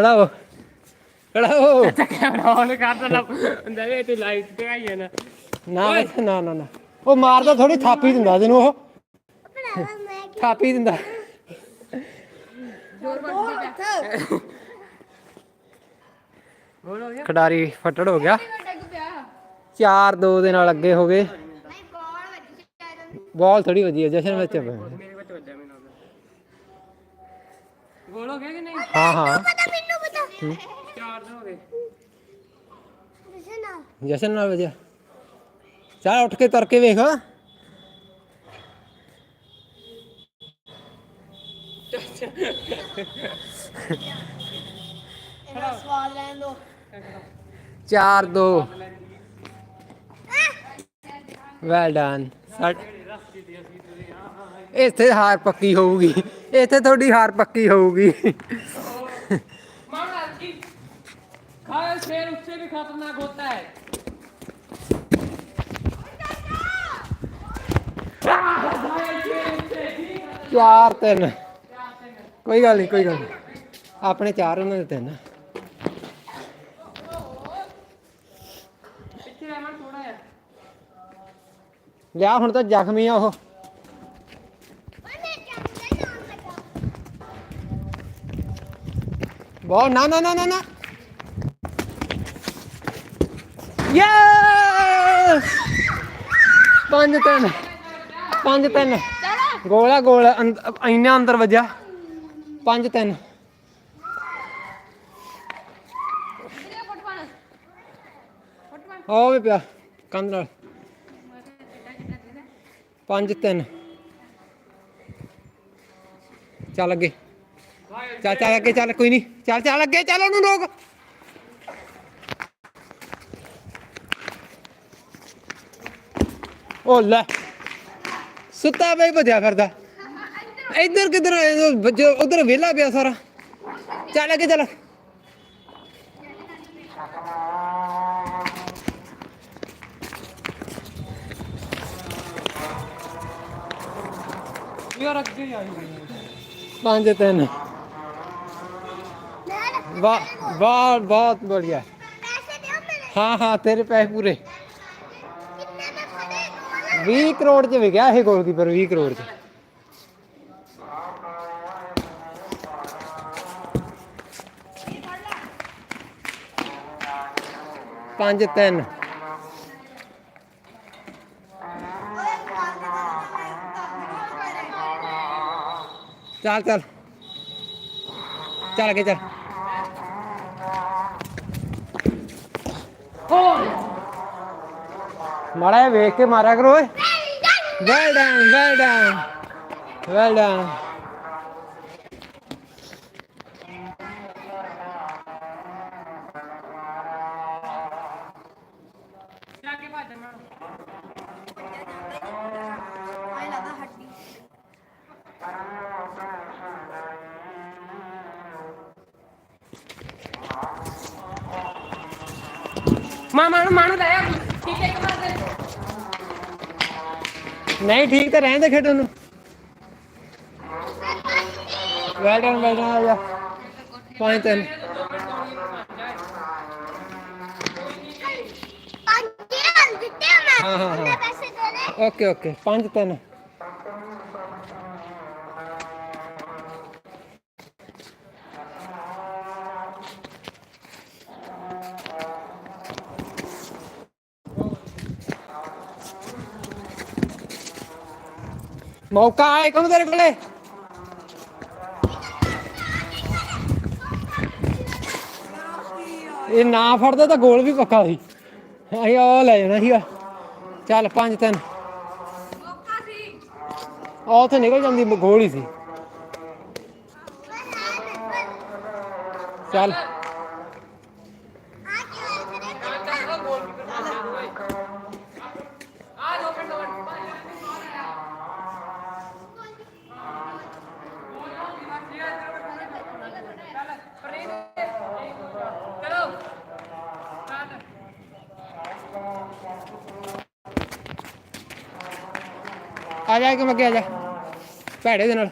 ਖੜਾ ਹੋ ਖੜਾ ਹੋ ਕੈਮਰਾ ਆਨ ਕਰ ਤਾ ਹੁੰਦਾ ਵੇ ਤੂੰ ਲਾਈਟ ਤੇ ਆਈ ਹੈ ਨਾ ਨਾ ਬਸ, ਨਾ ਨਾ ਨਾ। ਉਹ ਮਾਰਦਾ ਥੋੜੀ ਥਾਪੀ ਦਿੰਦਾ ਤੈਨੂੰ ਉਹ। ਥਾਪੀ ਦਿੰਦਾ। ਖਿਡਾਰੀ ਫੱਟੜ ਹੋ ਗਿਆ। ਡੱਗ ਪਿਆ 4-2 ਦੇ ਨਾਲ ਅੱਗੇ ਹੋ ਗਏ। ਬਾਲ ਥੋੜੀ ਵਧੀਆ ਜਸ਼ਨ ਵਿੱਚ ਮੇਰੇ ਲੱਗਦਾ ਗੋਲ ਹੋ ਗਿਆ ਕਿ ਨਹੀਂ? ਹਾਂ ਹਾਂ। ਪਤਾ ਮੈਨੂੰ ਪਤਾ। ਚਾਰ ਦੋ ਹੋ ਗਏ। ਨਾਲ ਜਸ਼ਨ ਨਾਲ ਵਜਿਆ ਚੱਲ ਉੱਠ ਕੇ ਤੁਰ ਕੇ ਵੇਖ। ਇਹਦਾ ਸਵਾਦ ਲੈਣ ਦੋ। 4-2 ਵੈਲ ਡਨ ਇੱਥੇ ਹਾਰ ਪੱਕੀ ਹੋਊਗੀ। ਇੱਥੇ ਤੁਹਾਡੀ ਹਾਰ ਪੱਕੀ ਹੋਊਗੀ मार की खाया शेर उससे भी खतरनाक होता है ਚਾਰ ਤਿੰਨ ਕੋਈ ਗੱਲ ਨਹੀਂ ਕੋਈ ਗੱਲ ਨਹੀਂ ਆਪਣੇ ਚਾਰ ਉਹਨਾਂ ਦੇ ਤਿੰਨ पीछे रहना थोड़ा है ਲਿਆ ਹੁਣ ਤਾਂ ਜ਼ਖਮੀ ਆ ਉਹ ਬਹੁਤ ਨਾ ਨਾ ਨਾ ਨਾ ਨਾ ਯੇ ਪੰਜ ਤਿੰਨ। ਪੰਜ ਤਿੰਨ। ਗੋਲਾ, ਗੋਲ ਇੰਨਾ ਅੰਦਰ ਵੱਜਿਆ। ਪੰਜ ਤਿੰਨ। ਹੋ ਵੀ ਪਿਆ, ਕੰਧ ਨਾਲ। ਪੰਜ ਤਿੰਨ। ਚੱਲ ਅੱਗੇ। ਚੱਲ ਚੱਲ ਅੱਗੇ ਚੱਲ ਕੋਈ ਨਹੀਂ। ਚੱਲ ਚੱਲ ਅੱਗੇ ਚੱਲ ਉਹਨੂੰ ਰੋਕ। ਓ ਲੈ ਸੁੱਤਾ ਬਈ ਭਜਿਆ ਕਰਦਾ ਇੱਧਰ ਕਿਧਰ ਉਧਰ ਵਿਹਲਾ ਪਿਆ ਸਾਰਾ। ਚੱਲ ਅੱਗੇ ਚੱਲ। ਯਾਰ ਅੱਗੇ ਆਈ ਪੰਜ ਤਿੰਨ। ਹਾਂ ਹਾਂ ਤੇਰੇ ਪੈਸੇ ਪੂਰੇ। ਕਿੰਨੇ ਮੈਂ ਫੜੇ ਗੋਲ 20 ਕਰੋੜ ਚ ਵਿਕਿਆ ਇਹ ਗੋਲਕੀਪਰ 20 ਕਰੋੜ ਚ। ਪੰਜ ਤਿੰਨ। ਚੱਲ ਚੱਲ। ਚੱਲ ਅੱਗੇ ਚੱਲ। ਮਾੜਾ ਜਿਹਾ ਵੇਖ ਕੇ ਮਾਰਿਆ ਕਰੋ ਓਏ। Well done well done well done ਜਾ ਕੇ ਭਾਜਣ ਨਹੀਂ ਠੀਕ ਤਾਂ ਰਹਿਣ ਦੇ ਖੇਡਣ ਨੂੰ। ਵੈਲ ਡਨ ਵੈਲ ਡਨ ਆ ਜਾ ਪੰਜ ਤਿੰਨ ਪੰਜ ਦਿੱਤੇ ਮੈਂ। ਹਾਂ ਹਾਂ ਹਾਂ। ਓਕੇ ਓਕੇ ਪੰਜ ਤਿੰਨ। ਮੌਕਾ ਆਏ ਕਮ ਤੇਰੇ ਕੋਲੇ। ਇਹ ਨਾ ਫੜਦਾ ਤਾਂ ਗੋਲ ਵੀ ਪੱਕਾ ਸੀ। ਅਸੀਂ ਉਹ ਲੈ ਜਾਣਾ ਸੀਗਾ। ਚੱਲ, ਪੰਜ, ਤਿੰਨ। ਉਹ ਤੇ ਨਿਕਲ ਜਾਂਦੀ, ਗੋਲ ਹੀ ਸੀ। ਚੱਲ। ਆ ਜਾ ਕੇ ਮੱਗੇ ਆ ਜਾ ਭੈੜੇ ਦੇ ਨਾਲ।